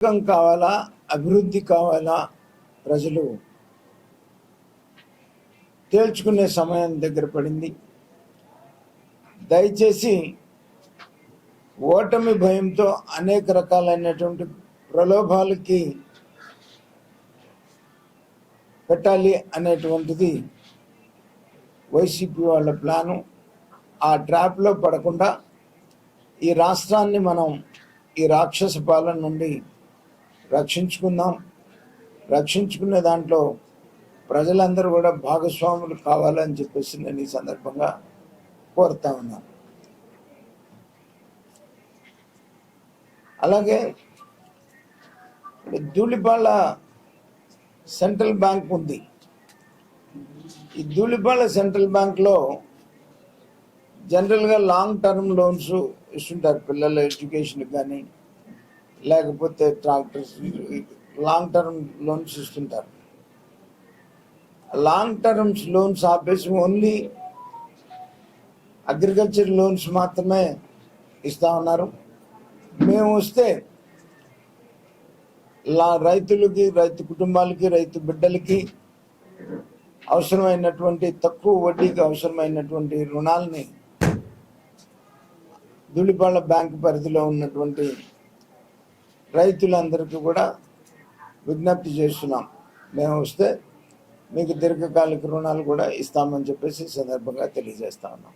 ఉద్యోగం కావాలా అభివృద్ధి కావాలా ప్రజలు? తేల్చుకునే సమయం దగ్గర పడింది. దయచేసి ఓటమి భయంతో అనేక రకాలైనటువంటి ప్రలోభాలకి పెట్టాలి అనేటువంటిది వైసీపీ వాళ్ళ ప్లాను. ఆ ట్రాప్లో పడకుండా ఈ రాష్ట్రాన్ని మనం ఈ రాక్షస పాలన నుండి రక్షించుకుందాం. రక్షించుకునే దాంట్లో ప్రజలందరూ కూడా భాగస్వాములు కావాలని చెప్పేసి నేను ఈ సందర్భంగా కోరుతా ఉన్నాను అలాగే ధూళిపాళ సెంట్రల్ బ్యాంక్ ఉంది. ఈ ధూళిపాళ సెంట్రల్ బ్యాంక్లో జనరల్గా లాంగ్ టర్మ్ లోన్స్ ఇస్తుంటారు పిల్లల ఎడ్యుకేషన్కి కానీ లేకపోతే ట్రాక్టర్స్ లాంగ్ టర్మ్ లోన్స్ ఇస్తుంటారు. లాంగ్ టర్మ్స్ లోన్స్ ఆపేసి ఓన్లీ అగ్రికల్చర్ లోన్స్ మాత్రమే ఇస్తా ఉన్నారు. మేము వస్తే లా రైతులకి రైతు కుటుంబాలకి రైతు బిడ్డలకి అవసరమైనటువంటి తక్కువ వడ్డీకి అవసరమైనటువంటి రుణాలని ధూళిపాళ బ్యాంకు పరిధిలో ఉన్నటువంటి రైతులందరికీ కూడా విజ్ఞప్తి చేస్తున్నాం. మేము వస్తే మీకు దీర్ఘకాలిక రుణాలు కూడా ఇస్తామని చెప్పేసి సందర్భంగా తెలియజేస్తా ఉన్నాం.